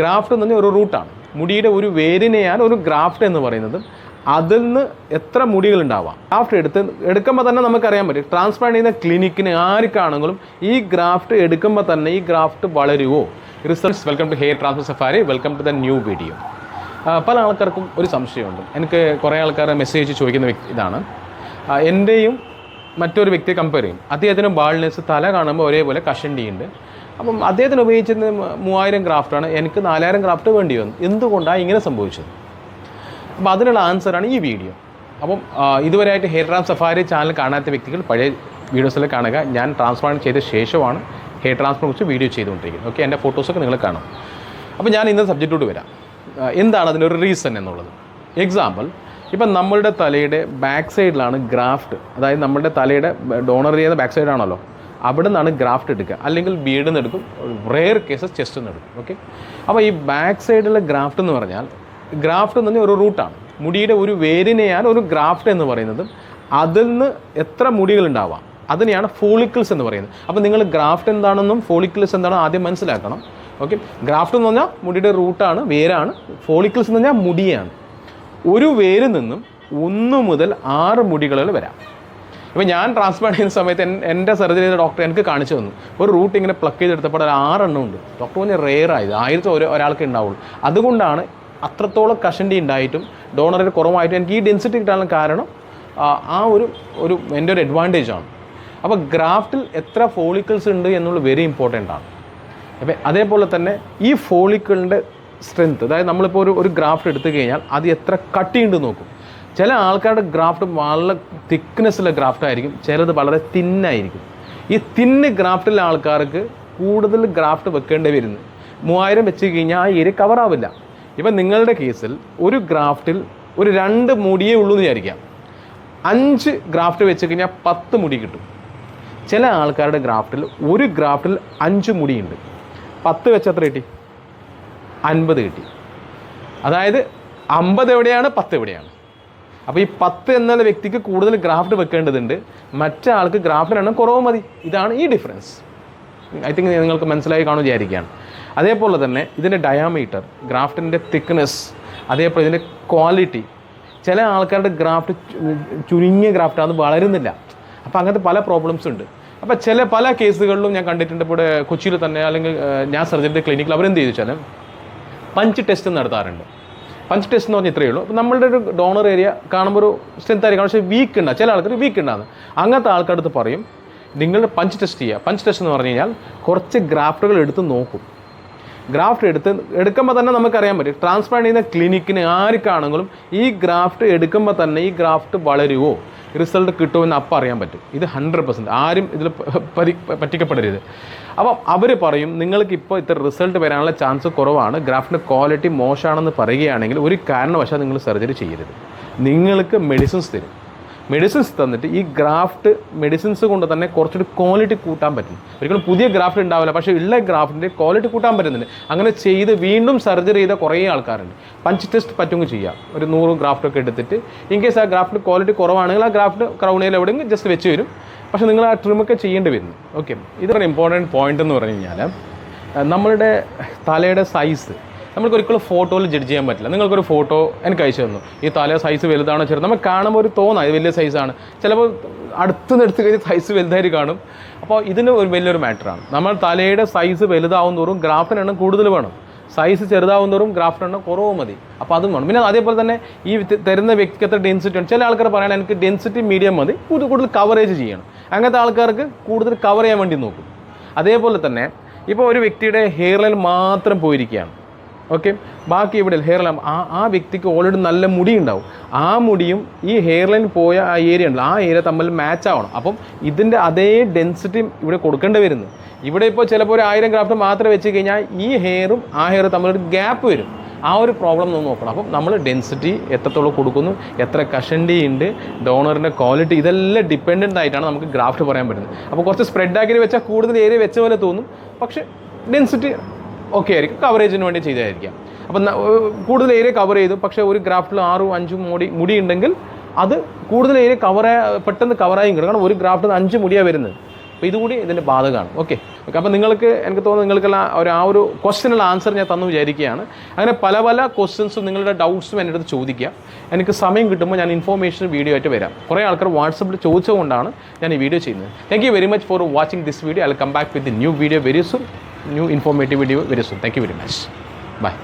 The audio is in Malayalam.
ഗ്രാഫ്റ്റ് എന്ന് പറഞ്ഞാൽ ഒരു റൂട്ടാണ് മുടിയുടെ ഒരു വേരിനെയാണ് ഒരു ഗ്രാഫ്റ്റ് എന്ന് പറയുന്നത് അതിൽ നിന്ന് എത്ര മുടികൾ ഗ്രാഫ്റ്റ് എടുത്ത് എടുക്കുമ്പോൾ തന്നെ നമുക്കറിയാൻ പറ്റും ട്രാൻസ്പ്ലാന്റ് ചെയ്യുന്ന ക്ലിനിക്കിന് ആർക്കാണെങ്കിലും ഈ ഗ്രാഫ്റ്റ് എടുക്കുമ്പോൾ തന്നെ ഈ graft വളരുവോ results welcome to hair transfer safari welcome to the new video പല ആൾക്കാർക്കും ഒരു സംശയമുണ്ട് എനിക്ക് കുറേ ആൾക്കാർ മെസ്സേജ് ചോദിക്കുന്ന ഇതാണ് എൻ്റെയും മറ്റൊരു വ്യക്തിയെ കമ്പയർ ചെയ്യും അദ്ദേഹത്തിന് ബാൾനെസ് തല കാണുമ്പോൾ ഒരേപോലെ കഷണ്ടിയുണ്ട് അപ്പം അദ്ദേഹത്തിന് ഉപയോഗിച്ചിരുന്ന മൂവായിരം ക്രാഫ്റ്റാണ് എനിക്ക് നാലായിരം ക്രാഫ്റ്റ് വേണ്ടി വന്നു എന്തുകൊണ്ടാണ് ഇങ്ങനെ സംഭവിച്ചത് അപ്പോൾ അതിനുള്ള ആൻസറാണ് ഈ വീഡിയോ അപ്പം ഇതുവരെയായിട്ട് ഹേട്രാം സഫാരി ചാനൽ കാണാത്ത വ്യക്തികൾ പഴയ വീഡിയോസിലെ കാണുക ഞാൻ ട്രാൻസ്ഫർ ചെയ്ത ശേഷമാണ് ഹെയർ ട്രാൻസ്ഫർ കുറിച്ച് വീഡിയോ ചെയ്തുകൊണ്ടിരിക്കുന്നത് ഓക്കെ എൻ്റെ ഫോട്ടോസൊക്കെ നിങ്ങൾ കാണും അപ്പോൾ ഞാൻ ഇന്ന് സബ്ജക്റ്റോട് വരാം എന്താണ് അതിനൊരു റീസൺ എന്നുള്ളത് എക്സാമ്പിൾ ഇപ്പം നമ്മളുടെ തലയുടെ ബാക്ക് സൈഡിലാണ് ഗ്രാഫ്റ്റ് അതായത് നമ്മളുടെ തലയുടെ ഡോണർ ചെയ്യുന്ന ബാക്ക് സൈഡാണല്ലോ അവിടെ നിന്നാണ് ഗ്രാഫ്റ്റ് എടുക്കുക അല്ലെങ്കിൽ ബീഡിൽ നിന്ന് എടുക്കും റെയർ കേസസ് ചെസ്റ്റിൽ നിന്ന് എടുക്കും ഓക്കെ അപ്പോൾ ഈ ബാക്ക് സൈഡിലെ ഗ്രാഫ്റ്റ് എന്ന് പറഞ്ഞാൽ ഗ്രാഫ്റ്റ് എന്ന് പറഞ്ഞാൽ ഒരു റൂട്ടാണ് മുടിയുടെ ഒരു വേരിനെയാണ് ഒരു ഗ്രാഫ്റ്റ് എന്ന് പറയുന്നത് അതിൽ നിന്ന് എത്ര മുടികൾ ഉണ്ടാവാം അതിനെയാണ് ഫോളിക്കിൾസ് എന്ന് പറയുന്നത് അപ്പോൾ നിങ്ങൾ ഗ്രാഫ്റ്റ് എന്താണെന്നും ഫോളിക്കിൾസ് എന്താണെന്നും ആദ്യം മനസ്സിലാക്കണം ഓക്കെ ഗ്രാഫ്റ്റ് എന്ന് പറഞ്ഞാൽ മുടിയുടെ റൂട്ടാണ് വേരാണ് ഫോളിക്കിൾസ് എന്ന് പറഞ്ഞാൽ മുടിയാണ് ഒരു വേരിൽ നിന്നും ഒന്ന് മുതൽ ആറ് മുടികളിൽ വരാം ഇപ്പോൾ ഞാൻ ട്രാൻസ്പ്ലാന്റ് ചെയ്യുന്ന സമയത്ത് എൻ്റെ സർജറി ചെയ്ത ഡോക്ടർ എനിക്ക് കാണിച്ചു തന്നു ഒരു റൂട്ട് ഇങ്ങനെ പ്ലക്ക് ചെയ്തെടുത്തപ്പോൾ ഒരു ആറെണ്ണം ഉണ്ട് ഡോക്ടർ പറഞ്ഞ റെയറായത് ആയിരത്തി ഒരു ഒരാൾക്ക് ഉണ്ടാവുള്ളൂ അതുകൊണ്ടാണ് അത്രത്തോളം കഷണ്ടി ഉണ്ടായിട്ടും ഡോണറിന് കുറവായിട്ടും എനിക്ക് ഈ ഡെൻസിറ്റി കിട്ടാനുള്ള കാരണം ആ ഒരു ഒരു എൻ്റെ ഒരു അഡ്വാൻറ്റേജ് ആണ് അപ്പോൾ ഗ്രാഫ്റ്റിൽ എത്ര ഫോളിക്കിൾസ് ഉണ്ട് എന്നുള്ളത് വെരി ഇമ്പോർട്ടൻ്റ് ആണ് അപ്പോൾ അതേപോലെ തന്നെ ഈ ഫോളിക്കിളിൻ്റെ സ്ട്രെങ്ത് അതായത് നമ്മളിപ്പോൾ ഒരു ഒരു ഗ്രാഫ്റ്റ് എടുത്തു കഴിഞ്ഞാൽ അത് എത്ര കട്ടിയുണ്ട് നോക്കും ചില ആൾക്കാരുടെ ഗ്രാഫ്റ്റ് വളരെ തിക്നെസ്സിലെ ഗ്രാഫ്റ്റ് ആയിരിക്കും ചിലത് വളരെ തിന്നായിരിക്കും ഈ തിന്ന് ഗ്രാഫ്റ്റിലെ ആൾക്കാർക്ക് കൂടുതൽ ഗ്രാഫ്റ്റ് വെക്കേണ്ടി വരുന്നു മൂവായിരം വെച്ച് കഴിഞ്ഞാൽ ആ ഏരിയ കവറാവില്ല ഇപ്പം നിങ്ങളുടെ കേസിൽ ഒരു ഗ്രാഫ്റ്റിൽ ഒരു രണ്ട് മുടിയേ ഉള്ളൂ എന്ന് വിചാരിക്കാം അഞ്ച് ഗ്രാഫ്റ്റ് വെച്ച് കഴിഞ്ഞാൽ പത്ത് മുടി കിട്ടും ചില ആൾക്കാരുടെ ഗ്രാഫ്റ്റിൽ ഒരു ഗ്രാഫ്റ്റിൽ അഞ്ച് മുടിയുണ്ട് പത്ത് വെച്ച് എത്ര കിട്ടി അൻപത് കിട്ടി അതായത് അമ്പത് എവിടെയാണ് പത്ത് എവിടെയാണ് അപ്പോൾ ഈ പത്ത് എന്നുള്ള വ്യക്തിക്ക് കൂടുതൽ ഗ്രാഫ്റ്റ് വെക്കേണ്ടതുണ്ട് മറ്റാൾക്ക് എണ്ണം കുറവ് മതി ഇതാണ് ഈ ഡിഫറൻസ് ഐ തിങ്ക് നിങ്ങൾക്ക് മനസ്സിലായി കാണും വിചാരിക്കുകയാണ് അതേപോലെ തന്നെ ഇതിൻ്റെ ഡയാമീറ്റർ ഗ്രാഫ്റ്റിൻ്റെ തിക്നെസ് അതേപോലെ ഇതിൻ്റെ ക്വാളിറ്റി ചില ആൾക്കാരുടെ ഗ്രാഫ്റ്റ് ചുരുങ്ങിയ ഗ്രാഫ്റ്റാണ് വളരുന്നില്ല അപ്പോൾ അങ്ങനത്തെ പല പ്രോബ്ലംസ് ഉണ്ട് അപ്പോൾ ചില പല കേസുകളിലും ഞാൻ കണ്ടിട്ടുണ്ട് ഇവിടെ കൊച്ചിയിൽ തന്നെ അല്ലെങ്കിൽ ഞാൻ സർജറിൻ്റെ ക്ലിനിക്കിൽ അവരെന്ത് ചെയ്തു വെച്ചാൽ പഞ്ച് ടെസ്റ്റ് നടത്താറുണ്ട് പഞ്ച് ടെസ്റ്റ് എന്ന് പറഞ്ഞാൽ ഇത്രയേ ഉള്ളൂ അപ്പോൾ നമ്മളുടെ ഒരു ഡോണർ ഏരിയ കാണുമ്പോൾ ഒരു സ്ട്രെങ്ത് ആയിരിക്കും പക്ഷേ വീക്ക് ഉണ്ടാകും ചില ആൾക്കാർ വീക്ക് ഉണ്ടാകുന്നത് അങ്ങനത്തെ ആൾക്കാരുടെ പറയും നിങ്ങൾ പഞ്ച് ടെസ്റ്റ് ചെയ്യുക പഞ്ച് ടെസ്റ്റ് എന്ന് പറഞ്ഞു കഴിഞ്ഞാൽ കുറച്ച് ഗ്രാഫ്റ്റുകൾ എടുത്ത് നോക്കും ഗ്രാഫ്റ്റ് എടുത്ത് എടുക്കുമ്പോൾ തന്നെ നമുക്കറിയാൻ പറ്റും ട്രാൻസ്പ്ലാന്റ് ചെയ്യുന്ന ക്ലിനിക്കിന് ആർക്കാണെങ്കിലും ഈ ഗ്രാഫ്റ്റ് എടുക്കുമ്പോൾ തന്നെ ഈ ഗ്രാഫ്റ്റ് വളരുവോ റിസൾട്ട് കിട്ടുമോ എന്ന് അപ്പം അറിയാൻ പറ്റും ഇത് ഹൺഡ്രഡ് പെർസെൻറ്റ് ആരും ഇതിൽ പരി പറ്റിക്കപ്പെടരുത് അപ്പം അവർ പറയും നിങ്ങൾക്ക് ഇപ്പോൾ ഇത്ര റിസൾട്ട് വരാനുള്ള ചാൻസ് കുറവാണ് ഗ്രാഫ്റ്റിൻ്റെ ക്വാളിറ്റി മോശമാണെന്ന് പറയുകയാണെങ്കിൽ ഒരു കാരണവശാൽ നിങ്ങൾ സർജറി ചെയ്യരുത് നിങ്ങൾക്ക് മെഡിസിൻസ് തരും മെഡിസിൻസ് തന്നിട്ട് ഈ ഗ്രാഫ്റ്റ് മെഡിസിൻസ് കൊണ്ട് തന്നെ കുറച്ചുകൂടി ക്വാളിറ്റി കൂട്ടാൻ പറ്റും ഒരിക്കലും പുതിയ ഗ്രാഫ്റ്റ് ഉണ്ടാവില്ല പക്ഷേ ഉള്ള ഗ്രാഫ്റ്റിൻ്റെ ക്വാളിറ്റി കൂട്ടാൻ പറ്റുന്നുണ്ട് അങ്ങനെ ചെയ്ത് വീണ്ടും സർജറി ചെയ്ത കുറേ ആൾക്കാരുണ്ട് പഞ്ച് ടെസ്റ്റ് പറ്റുമെങ്കിൽ ചെയ്യാം ഒരു നൂറ് ഗ്രാഫ്റ്റൊക്കെ എടുത്തിട്ട് ഇൻ കേസ് ആ ഗ്രാഫ്റ്റ് ക്വാളിറ്റി കുറവാണെങ്കിൽ ആ ഗ്രാഫ്റ്റ് ക്രൗണിയിൽ എവിടെയെങ്കിലും ജസ്റ്റ് വെച്ച് വരും പക്ഷേ നിങ്ങൾ ആ ട്രിമൊക്കെ ചെയ്യേണ്ടി വരുന്നു ഓക്കെ ഇതൊരു ഇമ്പോർട്ടൻറ്റ് പോയിൻ്റ് എന്ന് പറഞ്ഞു കഴിഞ്ഞാൽ നമ്മളുടെ തലയുടെ സൈസ് നമുക്ക് ഒരിക്കലും ഫോട്ടോയിൽ ജഡ്ജ് ചെയ്യാൻ പറ്റില്ല നിങ്ങൾക്കൊരു ഫോട്ടോ എനിക്ക് അയച്ചു തന്നു ഈ തല സൈസ് വലുതാണോ ചെറുത് നമുക്ക് കാണുമ്പോൾ ഒരു തോന്നാം ഇത് വലിയ സൈസാണ് ചിലപ്പോൾ അടുത്തുനിന്ന് എടുത്ത് കഴിഞ്ഞാൽ സൈസ് വലുതായി കാണും അപ്പോൾ ഇതിന് ഒരു വലിയൊരു മാറ്ററാണ് നമ്മൾ തലയുടെ സൈസ് വലുതാവും തോറും ഗ്രാഫിന് എണ്ണം കൂടുതൽ വേണം സൈസ് ചെറുതാവും തോറും ഗ്രാഫ്റ്റ് എണ്ണം കുറവ് മതി അപ്പോൾ അതും വേണം പിന്നെ അതേപോലെ തന്നെ ഈ തരുന്ന എത്ര ഡെൻസിറ്റി ഉണ്ട് ചില ആൾക്കാർ പറയണം എനിക്ക് ഡെൻസിറ്റി മീഡിയം മതി കൂടുതൽ കൂടുതൽ കവറേജ് ചെയ്യണം അങ്ങനത്തെ ആൾക്കാർക്ക് കൂടുതൽ കവർ ചെയ്യാൻ വേണ്ടി നോക്കും അതേപോലെ തന്നെ ഇപ്പോൾ ഒരു വ്യക്തിയുടെ ഹെയർ ലൈൻ മാത്രം പോയിരിക്കുകയാണ് ഓക്കെ ബാക്കി ഇവിടെ ഹെയർ ലൈൻ ആ ആ വ്യക്തിക്ക് ഓൾറെഡി നല്ല മുടി ഉണ്ടാവും ആ മുടിയും ഈ ഹെയർ ലൈൻ പോയ ആ ഏരിയ ഉണ്ടല്ലോ ആ ഏരിയ തമ്മിൽ മാച്ച് ആവണം അപ്പം ഇതിൻ്റെ അതേ ഡെൻസിറ്റി ഇവിടെ കൊടുക്കേണ്ടി വരുന്നു ഇവിടെ ഇപ്പോൾ ചിലപ്പോൾ ഒരു ആയിരം ഗ്രാഫ്റ്റ് മാത്രം വെച്ച് കഴിഞ്ഞാൽ ഈ ഹെയറും ആ ഹെയറും തമ്മിലൊരു ഗ്യാപ്പ് വരും ആ ഒരു പ്രോബ്ലം നമ്മൾ നോക്കണം അപ്പം നമ്മൾ ഡെൻസിറ്റി എത്രത്തോളം കൊടുക്കുന്നു എത്ര കഷണ്ടി ഉണ്ട് ഡോണറിൻ്റെ ക്വാളിറ്റി ഇതെല്ലാം ഡിപ്പെൻഡൻ്റ് ആയിട്ടാണ് നമുക്ക് ഗ്രാഫ്റ്റ് പറയാൻ പറ്റുന്നത് അപ്പോൾ കുറച്ച് സ്പ്രെഡ് ആക്കി വെച്ചാൽ കൂടുതൽ ഏരിയ വെച്ച പോലെ തോന്നും പക്ഷേ ഡെൻസിറ്റി ഒക്കെ ആയിരിക്കും കവറേജിന് വേണ്ടി ചെയ്തതായിരിക്കാം അപ്പം കൂടുതൽ ഏരിയ കവർ ചെയ്തു പക്ഷേ ഒരു ഗ്രാഫ്റ്റിൽ ആറും അഞ്ചും മുടി മുടി ഉണ്ടെങ്കിൽ അത് കൂടുതൽ ഏരിയ കവറായ പെട്ടെന്ന് കവറായി കിട്ടും കാരണം ഒരു ഗ്രാഫ്റ്റിൽ അഞ്ച് മുടിയാണ് വരുന്നത് അപ്പോൾ ഇതുകൂടി ഇതിൻ്റെ ബാധകമാണ് ഓക്കെ ഓക്കെ അപ്പോൾ നിങ്ങൾക്ക് എനിക്ക് തോന്നുന്നു നിങ്ങൾക്കുള്ള ഒരു ആ ഒരു ക്വസ്റ്റിനുള്ള ആൻസർ ഞാൻ തന്നു വിചാരിക്കുകയാണ് അങ്ങനെ പല പല ക്വസ്റ്റ്യൻസും നിങ്ങളുടെ ഡൗട്ട്സും എൻ്റെ അടുത്ത് ചോദിക്കുക എനിക്ക് സമയം കിട്ടുമ്പോൾ ഞാൻ ഇൻഫോർമേഷൻ വീഡിയോ ആയിട്ട് വരാം കുറേ ആൾക്കാർ വാട്സപ്പിൽ ചോദിച്ചുകൊണ്ടാണ് ഞാൻ ഈ വീഡിയോ ചെയ്യുന്നത് thank you very much for watching this video I come back with new video very soon new informative video very soon. Thank you very much. Bye.